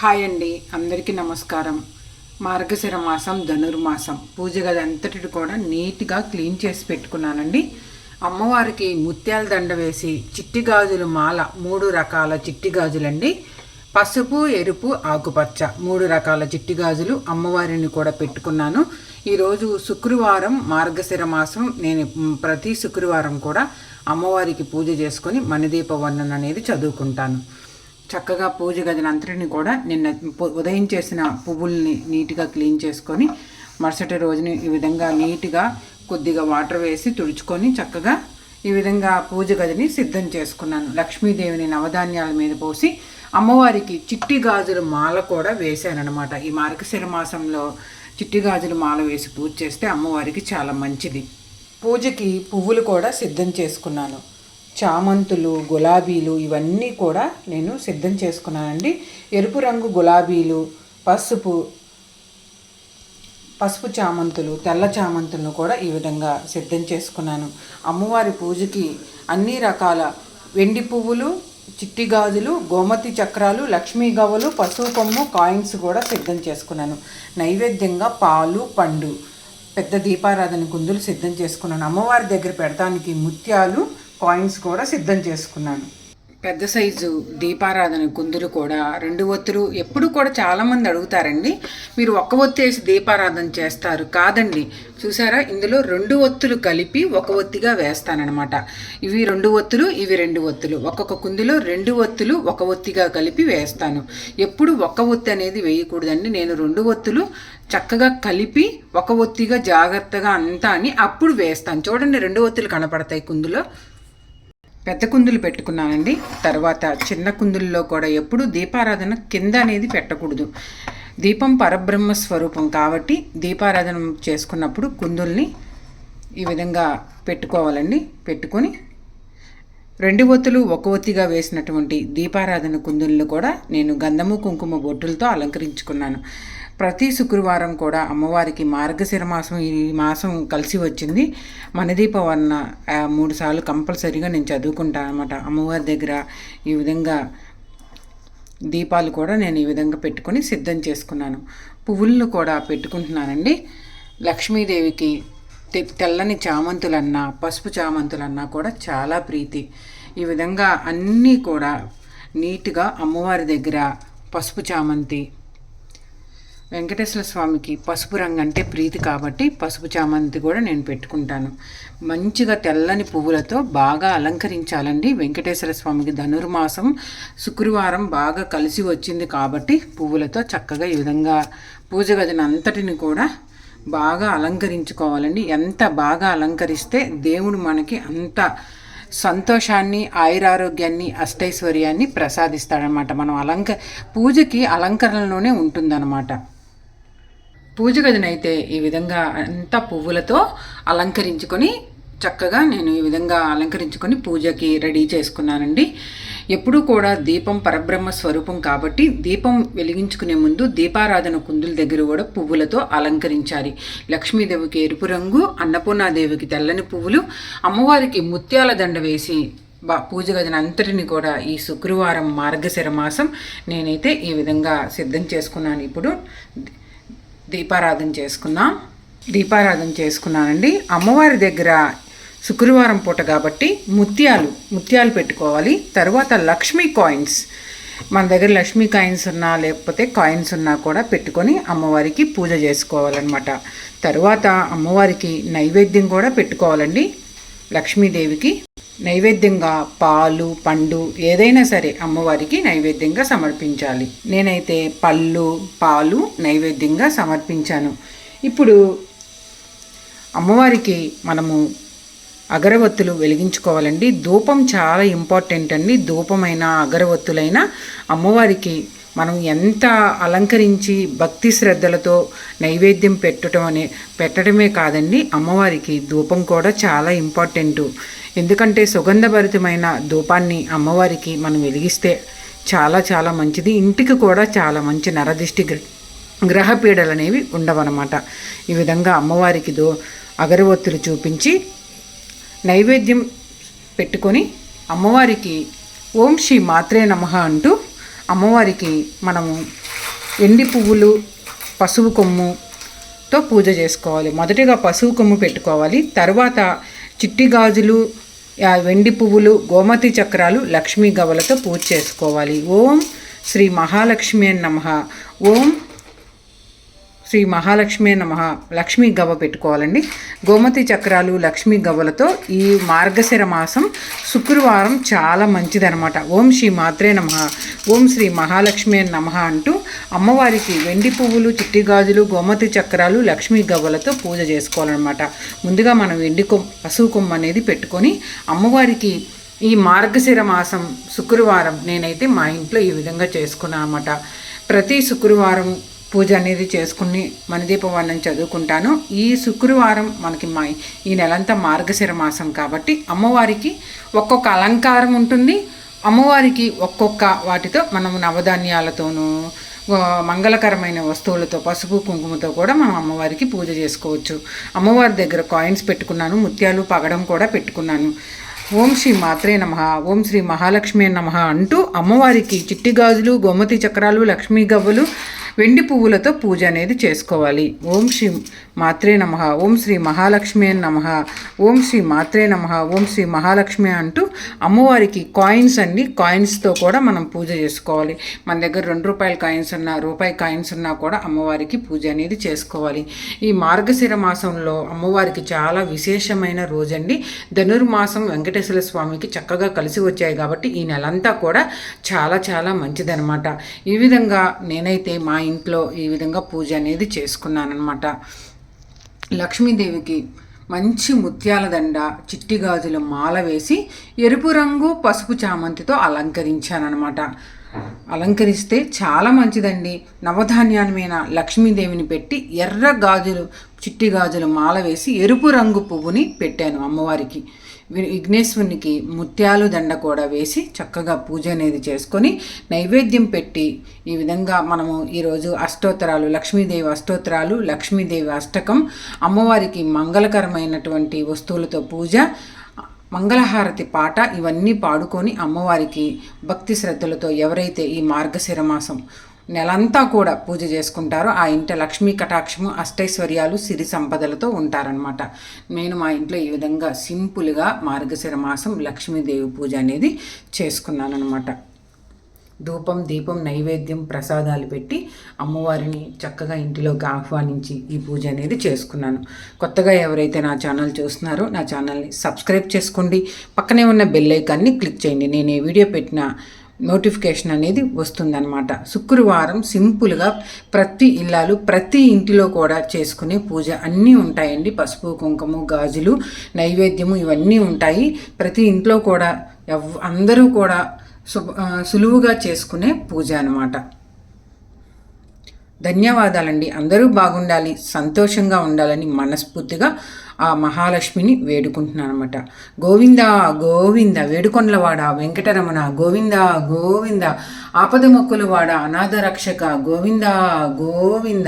Hi అండి. అందరికీ నమస్కారం. మార్గశిర మాసం ధనుర్మాసం. పూజ గది అంతటి కూడా నీట్గా క్లీన్ చేసి పెట్టుకున్నానండి. అమ్మవారికి ముత్యాల దండ వేసి చిట్టి గాజులు మాల మూడు రకాల చిట్టి గాజులండి. పసుపు ఎరుపు ఆకుపచ్చ మూడు రకాల చిట్టి గాజులు అమ్మవారిని కూడా పెట్టుకున్నాను. ఈరోజు శుక్రవారం మార్గశిర మాసం. నేను ప్రతి శుక్రవారం కూడా అమ్మవారికి పూజ చేసుకొని మణిదీప వర్ణన అనేది చదువుకుంటాను. చక్కగా పూజ గదిని కూడా నిన్న ఉదయం చేసిన పువ్వుల్ని నీట్గా క్లీన్ చేసుకొని మరుసటి రోజుని ఈ విధంగా నీట్గా కొద్దిగా వాటర్ వేసి తుడుచుకొని చక్కగా ఈ విధంగా పూజ గదిని సిద్ధం చేసుకున్నాను. లక్ష్మీదేవిని నవధాన్యాల మీద పోసి అమ్మవారికి చిట్టి గాజుల మాల కూడా వేశానమాట ఈ మార్గశిర మాసంలో చిట్టి గాజుల మాల వేసి పూజ చేస్తే అమ్మవారికి చాలా మంచిది. పూజకి పువ్వులు కూడా సిద్ధం చేసుకున్నాను. చామంతులు గులాబీలు ఇవన్నీ కూడా నేను సిద్ధం చేసుకున్నానండి. ఎరుపు రంగు గులాబీలు పసుపు పసుపు చామంతులు తెల్ల చామంతులను కూడా ఈ విధంగా సిద్ధం చేసుకున్నాను. అమ్మవారి పూజకి అన్ని రకాల వెండి పువ్వులు చిట్టి గాజులు గోమతి చక్రాలు లక్ష్మీ గవ్వలు పసుపు కొమ్ము కాయిన్స్ కూడా సిద్ధం చేసుకున్నాను. నైవేద్యంగా పాలు పండు పెద్ద దీపారాధన కుందులు సిద్ధం చేసుకున్నాను. అమ్మవారి దగ్గర పెడతానికి ముత్యాలు కాయిన్స్ కూడా సిద్ధం చేసుకున్నాను. పెద్ద సైజు దీపారాధన కుందులు కూడా రెండు ఒత్తులు ఎప్పుడు కూడా చాలామంది అడుగుతారండి మీరు ఒక్క ఒత్తి వేసి దీపారాధన చేస్తారు కాదండి. చూసారా? ఇందులో రెండు ఒత్తులు కలిపి ఒక ఒత్తిగా వేస్తానన్నమాట. ఇవి రెండు ఒత్తులు ఇవి రెండు ఒత్తులు. ఒక్కొక్క కుందిలో రెండు ఒత్తులు ఒక ఒత్తిగా కలిపి వేస్తాను. ఎప్పుడు ఒక్క ఒత్తి అనేది వేయకూడదండి. నేను రెండు ఒత్తులు చక్కగా కలిపి ఒక ఒత్తిగా జాగ్రత్తగా అంతా అని అప్పుడు వేస్తాను. చూడండి రెండు ఒత్తులు కనపడతాయి కుందులో. పెద్ద కుందులు పెట్టుకున్నానండి. తర్వాత చిన్న కుందుల్లో కూడా ఎప్పుడు దీపారాధన కింద అనేది పెట్టకూడదు. దీపం పరబ్రహ్మ స్వరూపం కాబట్టి దీపారాధన చేసుకున్నప్పుడు కుందుల్ని ఈ విధంగా పెట్టుకోవాలండి. పెట్టుకొని రెండు ఒత్తులు ఒక ఒత్తిగా వేసినటువంటి దీపారాధన కుందులను కూడా నేను గంధము కుంకుమ బొట్టులతో అలంకరించుకున్నాను. ప్రతి శుక్రవారం కూడా అమ్మవారికి మార్గశిర మాసం ఈ మాసం కలిసి వచ్చింది. మనదీప వర్ణ మూడు సార్లు కంపల్సరీగా నేను చదువుకుంటాను అనమాట అమ్మవారి దగ్గర ఈ విధంగా దీపాలు కూడా నేను ఈ విధంగా పెట్టుకొని సిద్ధం చేసుకున్నాను. పువ్వులను కూడా పెట్టుకుంటున్నానండి. లక్ష్మీదేవికి తెల్లని చామంతులన్నా పసుపు చామంతులన్నా కూడా చాలా ప్రీతి. ఈ విధంగా అన్నీ కూడా నీట్గా అమ్మవారి దగ్గర పసుపు చామంతి వెంకటేశ్వర స్వామికి పసుపు రంగు అంటే ప్రీతి కాబట్టి పసుపు చామంతి కూడా నేను పెట్టుకుంటాను. మంచిగా తెల్లని పువ్వులతో బాగా అలంకరించాలండి. వెంకటేశ్వర స్వామికి ధనుర్మాసం శుక్రవారం బాగా కలిసి వచ్చింది కాబట్టి పువ్వులతో చక్కగా ఈ విధంగా పూజ గదిని అంతటిని కూడా బాగా అలంకరించుకోవాలండి. ఎంత బాగా అలంకరిస్తే దేవుడు మనకి అంత సంతోషాన్ని ఆయురారోగ్యాన్ని అష్టైశ్వర్యాన్ని ప్రసాదిస్తాడనమాట మనం అలంక పూజకి అలంకరణలోనే ఉంటుందన్నమాట. పూజ గదినైతే ఈ విధంగా అంతా పువ్వులతో అలంకరించుకొని చక్కగా నేను ఈ విధంగా అలంకరించుకొని పూజకి రెడీ చేసుకున్నానండి. ఎప్పుడూ కూడా దీపం పరబ్రహ్మ స్వరూపం కాబట్టి దీపం వెలిగించుకునే ముందు దీపారాధన కుందుల దగ్గర కూడా పువ్వులతో అలంకరించాలి. లక్ష్మీదేవికి ఎరుపు రంగు అన్నపూర్ణాదేవికి తెల్లని పువ్వులు అమ్మవారికి ముత్యాల దండ వేసి బా పూజ గదిన అంతటిని కూడా ఈ శుక్రవారం మార్గశిర మాసం నేనైతే ఈ విధంగా సిద్ధం చేసుకున్నాను. ఇప్పుడు దీపారాధన చేసుకున్నాం దీపారాధన చేసుకున్నానండి. అమ్మవారి దగ్గర శుక్రవారం పూట కాబట్టి ముత్యాలు ముత్యాలు పెట్టుకోవాలి. తర్వాత లక్ష్మీ కాయిన్స్. మన దగ్గర లక్ష్మీ కాయిన్స్ ఉన్నా లేకపోతే కాయిన్స్ ఉన్నా కూడా పెట్టుకొని అమ్మవారికి పూజ చేసుకోవాలన్నమాట. తర్వాత అమ్మవారికి నైవేద్యం కూడా పెట్టుకోవాలండి. లక్ష్మీదేవికి నైవేద్యంగా పాలు పండు ఏదైనా సరే అమ్మవారికి నైవేద్యంగా సమర్పించాలి. నేనైతే పళ్ళు పాలు నైవేద్యంగా సమర్పించాను. ఇప్పుడు అమ్మవారికి మనము అగరవత్తులు వెలిగించుకోవాలండి. ధూపం చాలా ఇంపార్టెంట్ అండి. ధూపమైన అగరవత్తులైన అమ్మవారికి మనం ఎంత అలంకరించి భక్తి శ్రద్ధలతో నైవేద్యం పెట్టడం అనే పెట్టడమే కాదండి అమ్మవారికి ధూపం కూడా చాలా ఇంపార్టెంట్. ఎందుకంటే సుగంధభరితమైన ధూపాన్ని అమ్మవారికి మనం వెలిగిస్తే చాలా చాలా మంచిది. ఇంటికి కూడా చాలా మంచి నరదిష్టి గ్రహపీడలు గ్రహ అనేవి ఉండవన్నమాట. ఈ విధంగా అమ్మవారికి దో అగరవత్తులు చూపించి నైవేద్యం పెట్టుకొని అమ్మవారికి ఓం శ్రీ మాత్రే నమః అంటూ అమ్మవారికి మనము ఎండి పువ్వులు పసుపు కొమ్ముతో పూజ చేసుకోవాలి. మొదటిగా పసుపు కొమ్ము పెట్టుకోవాలి. తర్వాత చిట్టి గాజులు వెండి పువ్వులు గోమతి చక్రాలు లక్ష్మీ గవలతో పూజ చేసుకోవాలి. ఓం శ్రీ మహాలక్ష్మి నమ ఓం శ్రీ మహాలక్ష్మి నమ. లక్ష్మీ గవ్వ పెట్టుకోవాలండి. గోమతి చక్రాలు లక్ష్మీ గవ్వలతో ఈ మార్గశిర మాసం శుక్రవారం చాలా మంచిదనమాట ఓం శ్రీ మాత్రే నమ. ఓం శ్రీ మహాలక్ష్మి నమ అంటూ అమ్మవారికి వెండి పువ్వులు చిట్టి గాజులు గోమతి చక్రాలు లక్ష్మీ గవ్వలతో పూజ చేసుకోవాలన్నమాట. ముందుగా మనం వెండి కొమ్మ పశువు కొమ్మ అనేది పెట్టుకొని అమ్మవారికి ఈ మార్గశిర మాసం శుక్రవారం నేనైతే మా ఇంట్లో ఈ విధంగా చేసుకున్నాను అనమాట ప్రతి శుక్రవారం పూజ అనేది చేసుకుని మణిదీపవర్ణం చదువుకుంటాను. ఈ శుక్రవారం మనకి మా ఈ నెలంతా మార్గశిర మాసం కాబట్టి అమ్మవారికి ఒక్కొక్క అలంకారం ఉంటుంది. అమ్మవారికి ఒక్కొక్క వాటితో మనం నవధాన్యాలతోనూ మంగళకరమైన వస్తువులతో పసుపు కుంకుమతో కూడా మనం అమ్మవారికి పూజ చేసుకోవచ్చు. అమ్మవారి దగ్గర కాయిన్స్ పెట్టుకున్నాను ముత్యాలు పగడం కూడా పెట్టుకున్నాను. ఓం శ్రీ మాత్రే నమ ఓం శ్రీ మహాలక్ష్మి నమ అంటూ అమ్మవారికి చిట్టి గాజులు గోమతి చక్రాలు లక్ష్మీ గవ్వలు వెండి పువ్వులతో పూజ అనేది చేసుకోవాలి. ఓం శ్రీ మాత్రే నమ. ఓం శ్రీ మహాలక్ష్మి నమ. ఓం శ్రీ మాత్రే నమ. ఓం శ్రీ మహాలక్ష్మి అంటూ అమ్మవారికి కాయిన్స్ అండి. కాయిన్స్తో కూడా మనం పూజ చేసుకోవాలి. మన దగ్గర రెండు రూపాయల కాయిన్స్ ఉన్నా రూపాయి కాయిన్స్ ఉన్నా కూడా అమ్మవారికి పూజ అనేది చేసుకోవాలి. ఈ మార్గశిర మాసంలో అమ్మవారికి చాలా విశేషమైన రోజండి. ధనుర్మాసం వెంకటేశ్వర స్వామికి చక్కగా కలిసి వచ్చాయి కాబట్టి ఈ నెలంతా కూడా చాలా చాలా మంచిదనమాట ఈ విధంగా నేనైతే మా ఇంట్లో ఈ విధంగా పూజ అనేది చేసుకున్నానమాట లక్ష్మీదేవికి మంచి ముత్యాల దండ చిట్టి గాజుల మాల వేసి ఎరుపు రంగు పసుపు చామంతితో అలంకరించానమాట అలంకరిస్తే చాలా మంచిదండి. నవధాన్యాన్మైన లక్ష్మీదేవిని పెట్టి ఎర్ర గాజులు చిట్టి గాజుల మాల వేసి ఎరుపు రంగు పువ్వుని పెట్టాను అమ్మవారికి. విఘ్నేశ్వరునికి ముత్యాలు దండ కూడా వేసి చక్కగా పూజ అనేది చేసుకొని నైవేద్యం పెట్టి ఈ విధంగా మనము ఈరోజు అష్టోత్తరాలు లక్ష్మీదేవి అష్టోత్తరాలు లక్ష్మీదేవి అష్టకం అమ్మవారికి మంగళకరమైనటువంటి వస్తువులతో పూజ మంగళహారతి పాట ఇవన్నీ పాడుకొని అమ్మవారికి భక్తి శ్రద్ధలతో ఎవరైతే ఈ మార్గశిర మాసం నెలంతా కూడా పూజ చేసుకుంటారు. ఆ ఇంట లక్ష్మీ కటాక్షము అష్టైశ్వర్యాలు సిరి సంపదలతో ఉంటారనమాట నేను మా ఇంట్లో ఈ విధంగా సింపుల్గా మార్గశిర మాసం లక్ష్మీదేవి పూజ అనేది చేసుకున్నాను అనమాట ధూపం దీపం నైవేద్యం ప్రసాదాలు పెట్టి అమ్మవారిని చక్కగా ఇంటిలోకి ఆహ్వానించి ఈ పూజ అనేది చేసుకున్నాను. కొత్తగా ఎవరైతే నా ఛానల్ చూస్తున్నారో నా ఛానల్ని సబ్స్క్రైబ్ చేసుకోండి. పక్కనే ఉన్న బెల్ ఐకాన్ని క్లిక్ చేయండి. నేను ఏ వీడియో పెట్టిన నోటిఫికేషన్ అనేది వస్తుందన్నమాట. శుక్రవారం సింపుల్గా ప్రతి ఇల్లాలు ప్రతి ఇంటిలో కూడా చేసుకునే పూజ అన్నీ ఉంటాయండి. పసుపు కుంకుమ గాజులు నైవేద్యము ఇవన్నీ ఉంటాయి. ప్రతి ఇంట్లో కూడా ఎవ్ అందరూ కూడా సు సులువుగా చేసుకునే పూజ అనమాట ధన్యవాదాలండి. అందరూ బాగుండాలి సంతోషంగా ఉండాలని మనస్ఫూర్తిగా ఆ మహాలక్ష్మిని వేడుకుంటున్నాను అనమాట గోవింద గోవింద వేడుకొండలవాడ వెంకటరమణ గోవింద గోవింద ఆపద మొక్కులవాడ అనాథ రక్షక గోవింద గోవింద.